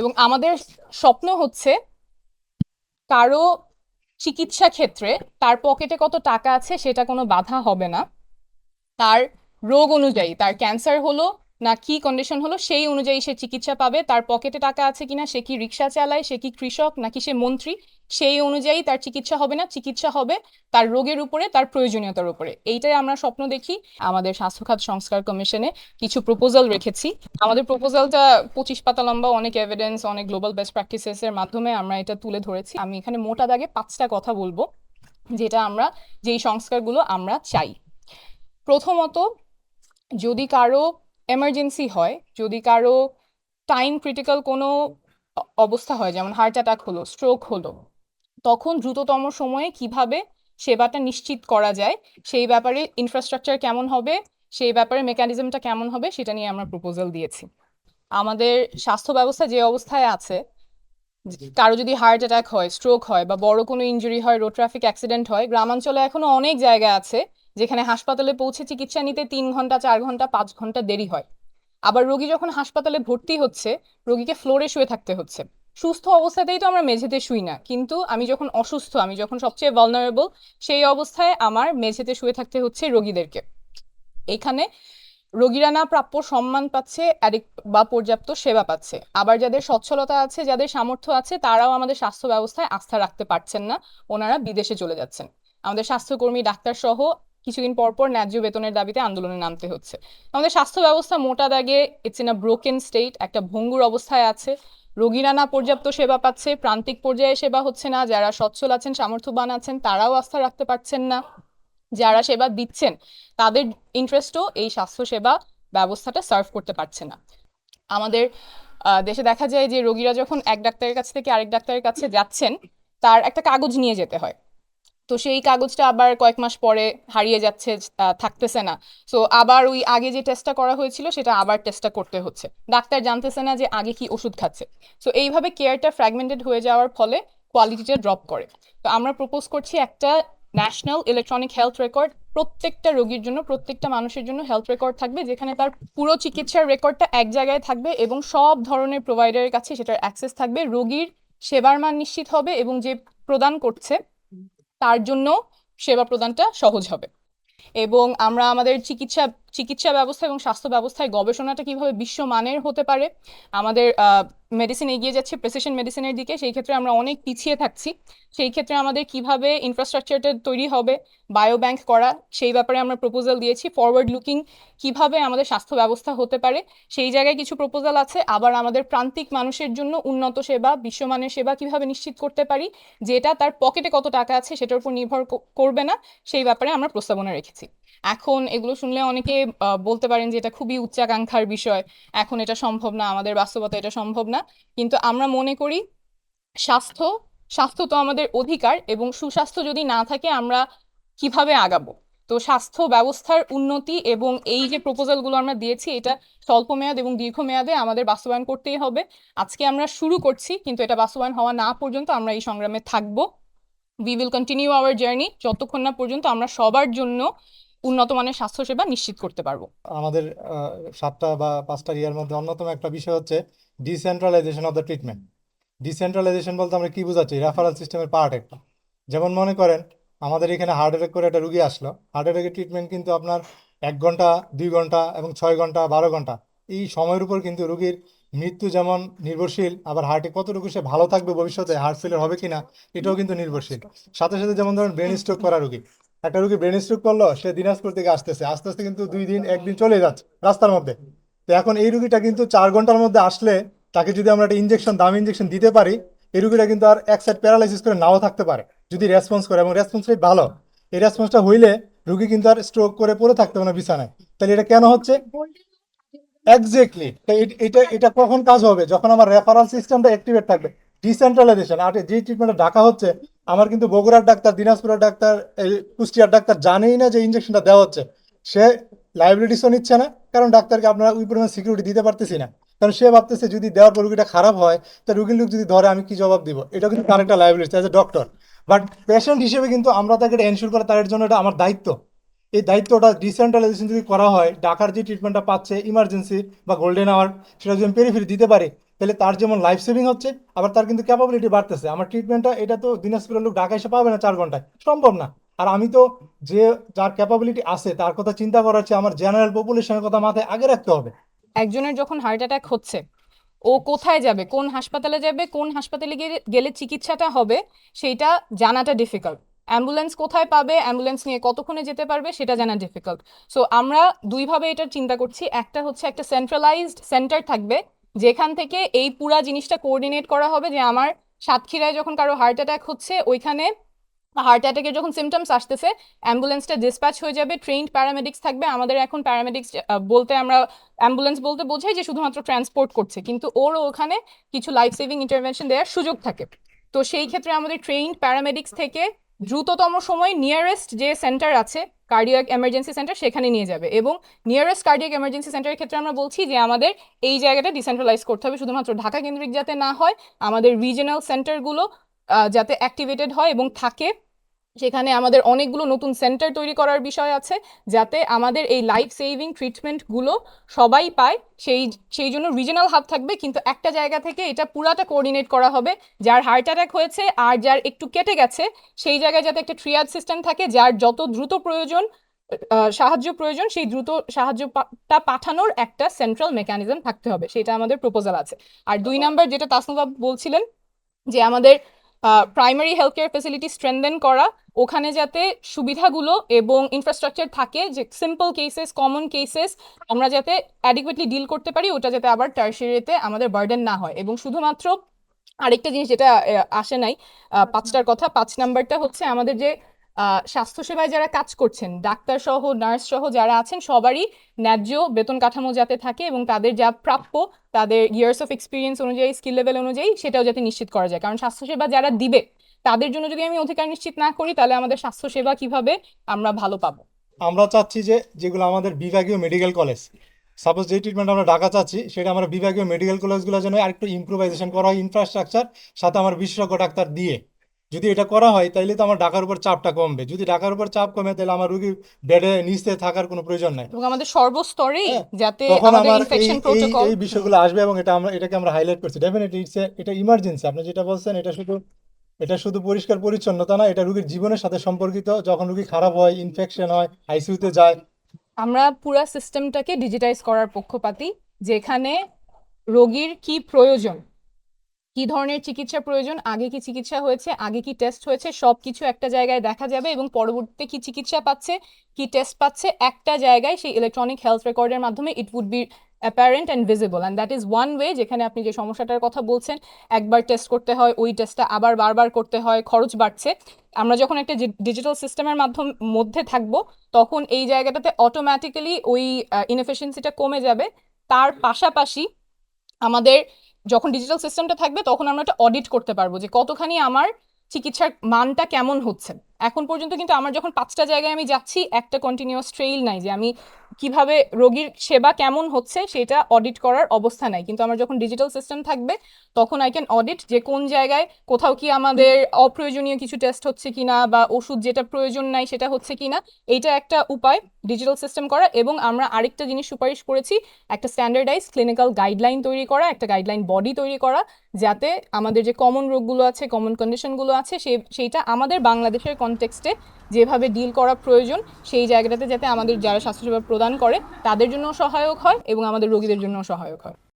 এবং আমাদের স্বপ্ন হচ্ছে কারও চিকিৎসা ক্ষেত্রে তার পকেটে কত টাকা আছে সেটা কোনো বাধা হবে না। তার রোগ অনুযায়ী, তার ক্যান্সার হলো না কি কন্ডিশন হলো, সেই অনুযায়ী সে চিকিৎসা পাবে, তার পকেটে টাকা আছে কিনা, সে কি রিক্সা চালায়, সে কি কৃষক, নাকি সে মন্ত্রী, সেই অনুযায়ী তার চিকিৎসা হবে না, চিকিৎসা হবে তার রোগের উপরে, তার প্রয়োজনীয়তার উপরে। এইটাই আমরা স্বপ্ন দেখি। আমাদের স্বাস্থ্যখাত সংস্কার কমিশনে কিছু প্রপোজাল রেখেছি। আমাদের প্রপোজালটা পঁচিশ পাতা লম্বা, অনেক এভিডেন্স অনেক গ্লোবাল বেস্ট প্র্যাকটিসেসের মাধ্যমে আমরা এটা তুলে ধরেছি। আমি এখানে মোটা দাগে পাঁচটা কথা বলব, যেটা আমরা, যেই সংস্কারগুলো আমরা চাই। প্রথমত, যদি কারও এমার্জেন্সি হয় যদি কারও টাইম ক্রিটিক্যাল কোনো অবস্থা হয় যেমন হার্ট অ্যাটাক হলো স্ট্রোক হলো তখন দ্রুততম সময়ে কীভাবে সেবাটা নিশ্চিত করা যায় সেই ব্যাপারে ইনফ্রাস্ট্রাকচার কেমন হবে সেই ব্যাপারে মেকানিজমটা কেমন হবে সেটা নিয়ে আমরা প্রপোজাল দিয়েছি। আমাদের স্বাস্থ্য ব্যবস্থা যে অবস্থায় আছে কারও যদি হার্ট অ্যাটাক হয় স্ট্রোক হয় বা বড় কোনো ইনজুরি হয় রোড ট্রাফিক অ্যাক্সিডেন্ট হয় গ্রামাঞ্চলে এখনও অনেক জায়গা আছে যেখানে হাসপাতালে পৌঁছে চিকিৎসা নিতে তিন ঘণ্টা, চার ঘণ্টা, পাঁচ ঘণ্টা দেরি হয়। আবার রোগী যখন হাসপাতালে ভর্তি হচ্ছে, রোগীকে ফ্লোরে শুয়ে থাকতে হচ্ছে। সুস্থ অবস্থাতেই তো আমরা মেঝেতে শুই না, কিন্তু আমি যখন অসুস্থ, আমি যখন সবচেয়ে ভলনারেবল সেই অবস্থায় আমার মেঝেতে শুয়ে থাকতে হচ্ছে রোগীদেরকে। এখানে রোগীরা না প্রাপ্য সম্মান পাচ্ছে বা পর্যাপ্ত সেবা পাচ্ছে। আবার যাদের সচ্ছলতা আছে, যাদের সামর্থ্য আছে, তারাও আমাদের স্বাস্থ্য ব্যবস্থায় আস্থা রাখতে পারছেন না, ওনারা বিদেশে চলে যাচ্ছেন। আমাদের স্বাস্থ্যকর্মী ডাক্তার সহ কিছুদিন পর পর ন্যায্য বেতনের দাবিতে আন্দোলনে নামতে হচ্ছে। আমাদের স্বাস্থ্য ব্যবস্থা মোটা দাগে it's in a broken state একটা ভঙ্গুর অবস্থায় আছে। রোগীরা না পর্যাপ্ত সেবা পাচ্ছে, প্রান্তিক পর্যায়ে সেবা হচ্ছে না, যারা সচ্ছল আছেন, সামর্থ্যবান আছেন, তারাও আস্থা রাখতে পারছেন না। যারা সেবা দিচ্ছেন, তাদের ইন্টারেস্টও এই স্বাস্থ্য সেবা ব্যবস্থাটা সার্ভ করতে পারছে না। আমাদের দেশে দেখা যায় যে রোগীরা যখন এক ডাক্তারের কাছ থেকে আরেক ডাক্তারের কাছে যাচ্ছেন, তার একটা কাগজ নিয়ে যেতে হয়। তো সেই কাগজটা আবার কয়েক মাস পরে হারিয়ে যাচ্ছে থাকতেছে না। সো আবার ওই আগে যে টেস্টটা করা হয়েছিল, সেটা আবার টেস্টটা করতে হচ্ছে। ডাক্তার জানতেছে না যে আগে কি ওষুধ খাচ্ছে। সো এইভাবে কেয়ারটা ফ্র্যাগমেন্টেড হয়ে যাওয়ার ফলে কোয়ালিটিটা ড্রপ করে। তো আমরা প্রপোজ করছি একটা ন্যাশনাল ইলেকট্রনিক হেলথ রেকর্ড প্রত্যেকটা রোগীর জন্য, প্রত্যেকটা মানুষের জন্য হেলথ রেকর্ড থাকবে, যেখানে তার পুরো চিকিৎসার রেকর্ডটা এক জায়গায় থাকবে এবং সব ধরনের প্রোভাইডারের কাছে সেটার অ্যাক্সেস থাকবে। রোগীর সেবার মান নিশ্চিত হবে এবং যে প্রদান করছে তার জন্য সেবা প্রদানটা সহজ হবে। এবং আমরা আমাদের চিকিৎসা চিকিৎসা ব্যবস্থা এবং স্বাস্থ্য ব্যবস্থায় গবেষণাটা কীভাবে বিশ্বমানের হতে পারে, আমাদের মেডিসিন এগিয়ে যাচ্ছে প্রেসিশন মেডিসিনের দিকে, সেই ক্ষেত্রে আমরা অনেক পিছিয়ে থাকছি। সেই ক্ষেত্রে আমাদের কীভাবে ইনফ্রাস্ট্রাকচারটা তৈরি হবে বায়ো ব্যাংক করা, সেই ব্যাপারে আমরা প্রপোজাল দিয়েছি। ফরওয়ার্ড লুকিং কীভাবে আমাদের স্বাস্থ্য ব্যবস্থা হতে পারে, সেই জায়গায় কিছু প্রপোজাল আছে। আবার আমাদের প্রান্তিক মানুষের জন্য উন্নত সেবা, বিশ্বমানের সেবা কীভাবে নিশ্চিত করতে পারি, যেটা তার পকেটে কত টাকা আছে, সেটার উপর নির্ভর করবে না, সেই ব্যাপারে আমরা প্রস্তাবনা রেখেছি। এখন এগুলো শুনলে অনেকে বলতে পারেন যে এটা খুবই উচ্চাকাঙ্ক্ষার বিষয়। এখন এটা সম্ভব না, আমাদের বাস্তবতা এটা সম্ভব না। কিন্তু আমরা মনে করি স্বাস্থ্য স্বাস্থ্য তো আমাদের অধিকার এবং সুস্বাস্থ্য যদি না থাকে আমরা কীভাবে আগাবো? তো স্বাস্থ্য ব্যবস্থার উন্নতি এবং এই যে প্রপোজালগুলো আমরা দিয়েছি এটা স্বল্প মেয়াদ এবং দীর্ঘমেয়াদে আমাদের বাস্তবায়ন করতেই হবে। আজকে আমরা শুরু করছি, কিন্তু এটা বাস্তবায়ন হওয়া না পর্যন্ত আমরা এই সংগ্রামে থাকব। We will continue our journey যতক্ষণ না পর্যন্ত আমরা সবার জন্য উন্নত মানের স্বাস্থ্যসেবা নিশ্চিত করতে পারব। আমাদের সাতটা বা পাঁচটা ইয়ার মধ্যে অন্যতম একটা বিষয় হচ্ছে decentralisation of the treatment decentralisation বলতে আমরা কি বোঝাচ্ছি? রেফারেল সিস্টেমের পার্ট একটা। যেমন মনে করেন, আমাদের এখানে হার্ট অ্যাটাক করে একটা রুগী আসলো। হার্ট অ্যাটাকের ট্রিটমেন্ট কিন্তু আপনার এক ঘণ্টা, দুই ঘণ্টা এবং ছয় ঘণ্টা, বারো ঘণ্টা। এই সময়ের উপর কিন্তু রুগীর মৃত্যু যেমন নির্ভরশীল, আবার হার্টে কতটুকু সে ভালো থাকবে ভবিষ্যতে হার্ট ফেলিয়ার হবে কিনা, এটাও কিন্তু নির্ভরশীল। সাথে সাথে যেমন ধরেন ব্রেন স্ট্রোক করা রুগী। একটা রুগী ব্রেন স্ট্রোক করল, সে দিনাজপুর থেকে আসতেছে। আস্তে আস্তে কিন্তু দুই দিন, একদিন চলে যাচ্ছে রাস্তার মধ্যে। তো এখন এই রুগীটা কিন্তু চার ঘণ্টার মধ্যে আসলে তাকে যদি আমরা একটা ইঞ্জেকশন দামি ইঞ্জেকশন দিতে পারি, এই রুগীটা কিন্তু আর এক সাইড প্যারালাইসিস করে নাও থাকতে পারে, যদি রেসপন্স করে। এবং রেসপন্স রেট ভালো। এই রেসপন্সটা হইলে রুগী কিন্তু আর স্ট্রোক করে পড়ে থাকতে না বিছানায়। তাহলে এটা কেন হচ্ছে? এক্স্যাক্টলি এটা এটা কখন কাজ হবে? যখন আমার রেফারাল সিস্টেমটা অ্যাক্টিভেট থাকবে। ডিসেন্ট্রালাইজেশন আর যে ট্রিটমেন্টটা ডাকা হচ্ছে আমার কিন্তু বগুড়ার ডাক্তার, দিনাজপুরের ডাক্তার, এই কুষ্টিয়ার ডাক্তার জানেই না যে ইঞ্জেকশনটা দেওয়া হচ্ছে। সে লাইবিলিটিসও নিচ্ছে না, কারণ ডাক্তারকে আপনারা ওই পরিমাণ সিকিউরিটি দিতে পারতেছি না। কারণ সে ভাবতেছে যদি দেওয়ার পর রুগীটা খারাপ হয়, তা রুগীর লোক যদি ধরে, আমি কি জবাব দিব? এটা কিন্তু তার একটা liability as a doctor but patient হিসেবে কিন্তু আমরা তাকে এটা এনশিওর করা, তার জন্য এটা আমার দায়িত্ব। এই দায়িত্বটা ডিসেন্ট্রালাইজেশন যদি করা হয়, ঢাকার যে ট্রিটমেন্টটা পাচ্ছে ইমার্জেন্সি বা গোল্ডেন আওয়ার সেটা যদি আমি পেরিফেরি দিতে পারি তাহলে তার যেমন লাইফ সেভিং হচ্ছে, আবার তার কিন্তু ক্যাপাবিলিটি বাড়তেছে। আমার ট্রিটমেন্টটা এটা তো দিনাজপুরের লোক ঢাকা এসে পাবে না চার ঘন্টায়। সম্ভব না। আর আমি তো যে, যার ক্যাপাবিলিটি আছে, তার কথা চিন্তা করা হচ্ছে আমার জেনারেল পপুলেশনের কথা মাথায় আগে রাখতে হবে। একজনের যখন হার্ট অ্যাটাক হচ্ছে, ও কোথায় যাবে, কোন হাসপাতালে যাবে, কোন হাসপাতালে গেলে চিকিৎসাটা হবে, সেইটা জানাটা ডিফিকাল্ট অ্যাম্বুলেন্স কোথায় পাবে অ্যাম্বুলেন্স নিয়ে কতক্ষণে যেতে পারবে, সেটা জানা ডিফিকাল্ট সো আমরা দুইভাবে এটার চিন্তা করছি। একটা হচ্ছে একটা সেন্ট্রালাইজড সেন্টার থাকবে যেখান থেকে এই পুরা জিনিসটা কোঅর্ডিনেট করা হবে যে আমার সাতক্ষীরায় যখন কারও হার্ট অ্যাটাক হচ্ছে, ওইখানে হার্ট অ্যাটাকের যখন সিমটমস আসতেছে অ্যাম্বুলেন্সটা ডিসপ্যাচ হয়ে যাবে ট্রেন্ড প্যারামেডিক্স থাকবে। আমাদের এখন প্যারামেডিক্স বলতে আমরা অ্যাম্বুলেন্স বলতে বোঝাই যে শুধুমাত্র ট্রান্সপোর্ট করছে, কিন্তু ওর ওখানে কিছু লাইফ সেভিং ইন্টারভেনশন দেওয়ার সুযোগ থাকে। তো সেই ক্ষেত্রে আমাদের ট্রেন্ড প্যারামেডিক্স থেকে দ্রুততম সময় নিয়ারেস্ট যে সেন্টার আছে কার্ডিয়াক এমার্জেন্সি সেন্টার সেখানে নিয়ে যাবে এবং নিয়ারেস্ট কার্ডিয়াক এমার্জেন্সি সেন্টারের ক্ষেত্রে আমরা বলছি যে আমাদের এই জায়গাটা ডিসেন্ট্রালাইজ করতে হবে, শুধুমাত্র ঢাকা কেন্দ্রিক যাতে না হয়, আমাদের রিজনাল সেন্টারগুলো যাতে অ্যাক্টিভেটেড হয় এবং থাকে সেখানে আমাদের অনেকগুলো নতুন সেন্টার তৈরি করার বিষয় আছে যাতে আমাদের এই লাইফ সেভিং ট্রিটমেন্টগুলো সবাই পায়। সেই সেই জন্য রিজনাল হাব থাকবে কিন্তু একটা জায়গা থেকে এটা পুরাটা কোঅর্ডিনেট করা হবে। যার হার্ট অ্যাটাক হয়েছে আর যার একটু কেটে গেছে সেই জায়গায় যাতে একটা ট্রিয়াজ সিস্টেম থাকে যার যত দ্রুত প্রয়োজন সাহায্য প্রয়োজন সেই দ্রুত সাহায্যটা পাঠানোর একটা সেন্ট্রাল মেকানিজম থাকতে হবে। সেটা আমাদের প্রপোজাল আছে। আর দুই নাম্বার যেটা তাসনুবাব বলছিলেন যে আমাদের primary health care facility strengthen করা, ওখানে যাতে সুবিধাগুলো এবং ইনফ্রাস্ট্রাকচার থাকে, যে সিম্পল কেসেস কমন কেসেস আমরা যাতে অ্যাডিকুয়েটলি ডিল করতে পারি, ওটা যাতে আবার টার্সিয়ারিতে আমাদের বার্ডেন না হয়। এবং শুধুমাত্র আরেকটা জিনিস যেটা আসে নাই পাঁচটার কথা, পাঁচ নাম্বারটা হচ্ছে আমাদের যে স্বাস্থ্যসেবায় যারা কাজ করছেন ডাক্তার সহ নার্স সহ যারা আছেন, সবারই ন্যায্য বেতন কাঠামো যাতে থাকে এবং তাদের যা প্রাপ্য, তাদের ইয়ার্স অফ এক্সপিরিয়েন্স অনুযায়ী স্কিল লেভেল অনুযায়ী, সেটাও যাতে নিশ্চিত করা যায়। কারণ স্বাস্থ্যসেবা যারা দিবে, তাদের জন্য যদি আমি অধিকার নিশ্চিত না করি, তাহলে আমাদের স্বাস্থ্যসেবা কীভাবে আমরা ভালো পাবো? আমরা চাচ্ছি যে, যেগুলো আমাদের বিভাগীয় মেডিকেল কলেজ সাপোজ যে ট্রিটমেন্ট আমরা ঢাকা চাচ্ছি, সেটা আমরা বিভাগীয় মেডিকেল কলেজগুলো যেন আরেকটু ইমপ্রোভাইজেশন করা হয় ইনফ্রাস্ট্রাকচার সাথে আমার বিশেষজ্ঞ ডাক্তার দিয়ে। যদি এটা করা হয় তাইলে তো আমার ঢাকার উপর চাপটা কমবে। যদি ঢাকার উপর চাপ কমে তাহলে আমার রুগী বেডে নিচে থাকার কোনো প্রয়োজন নাই। এবং আমাদের সর্বস্তরে হ্যাঁ, যাতে তখন আমাদের আমার এই ইনফেকশন এই এই বিষয়গুলো আসবে এবং এটা আমরা এটাকে আমরা হাইলাইট করছি। ডেফিনেটলি এটা ইমার্জেন্সি আপনি যেটা বলছেন এটা শুধু এটা শুধু পরিষ্কার পরিচ্ছন্নতা না এটা রুগীর জীবনের সাথে সম্পর্কিত। যখন রুগী খারাপ হয় ইনফেকশন হয় আইসিইউতে যায়। আমরা পুরা সিস্টেমটাকে ডিজিটাইজ করার পক্ষপাতি যেখানে রোগীর কি প্রয়োজন। কি ধরনের চিকিৎসা প্রয়োজন, আগে কি চিকিৎসা হয়েছে, আগে কি টেস্ট হয়েছে সব কিছু একটা জায়গায় দেখা যাবে এবং পরবর্তীতে কি চিকিৎসা পাচ্ছে, কি টেস্ট পাচ্ছে, একটা জায়গায় সেই ইলেকট্রনিক হেলথ রেকর্ডের মাধ্যমে it would be apparent and visible and that is one way যেখানে আপনি যে সমস্যাটার কথা বলছেন, একবার টেস্ট করতে হয়, ওই টেস্টটা আবার বারবার করতে হয়, খরচ বাড়ছে। আমরা যখন একটা ডিজিটাল সিস্টেমের মাধ্যম, মধ্যে থাকব, তখন এই জায়গাটাতে অটোমেটিক্যালি ওই ইনএফিসিয়েন্সিটা কমে যাবে। তার পাশাপাশি আমাদের যখন ডিজিটাল সিস্টেমটা থাকবে, তখন আমরা একটা অডিট করতে পারব যে কতখানি আমার চিকিৎসার মানটা কেমন হচ্ছে। এখন পর্যন্ত কিন্তু আমার যখন পাঁচটা জায়গায় আমি যাচ্ছি, একটা কন্টিনিউয়াস ট্রেইল নাই যে আমি কীভাবে রোগীর সেবা কেমন হচ্ছে সেটা অডিট করার অবস্থা নাই। কিন্তু আমার যখন ডিজিটাল সিস্টেম থাকবে, তখন আই ক্যান অডিট যে কোন জায়গায় কোথাও কি আমাদের অপ্রয়োজনীয় কিছু টেস্ট হচ্ছে কিনা বা ওষুধ যেটা প্রয়োজন নাই সেটা হচ্ছে কিনা, এইটা একটা উপায় ডিজিটাল সিস্টেম করা এবং আমরা আরেকটা জিনিস সুপারিশ করেছি, একটা স্ট্যান্ডার্ডাইজ ক্লিনিক্যাল গাইডলাইন তৈরি করা, একটা গাইডলাইন বডি তৈরি করা। যাতে আমাদের যে কমন রোগগুলো আছে কমন কন্ডিশনগুলো আছে, সে, সেইটা আমাদের বাংলাদেশের কনটেক্সটে যেভাবে ডিল করা প্রয়োজন, সেই জায়গাটাতে যাতে আমাদের যারা স্বাস্থ্যসেবা প্রদান করে, তাদের জন্য সহায়ক হয় এবং আমাদের রোগীদের জন্য সহায়ক হয়।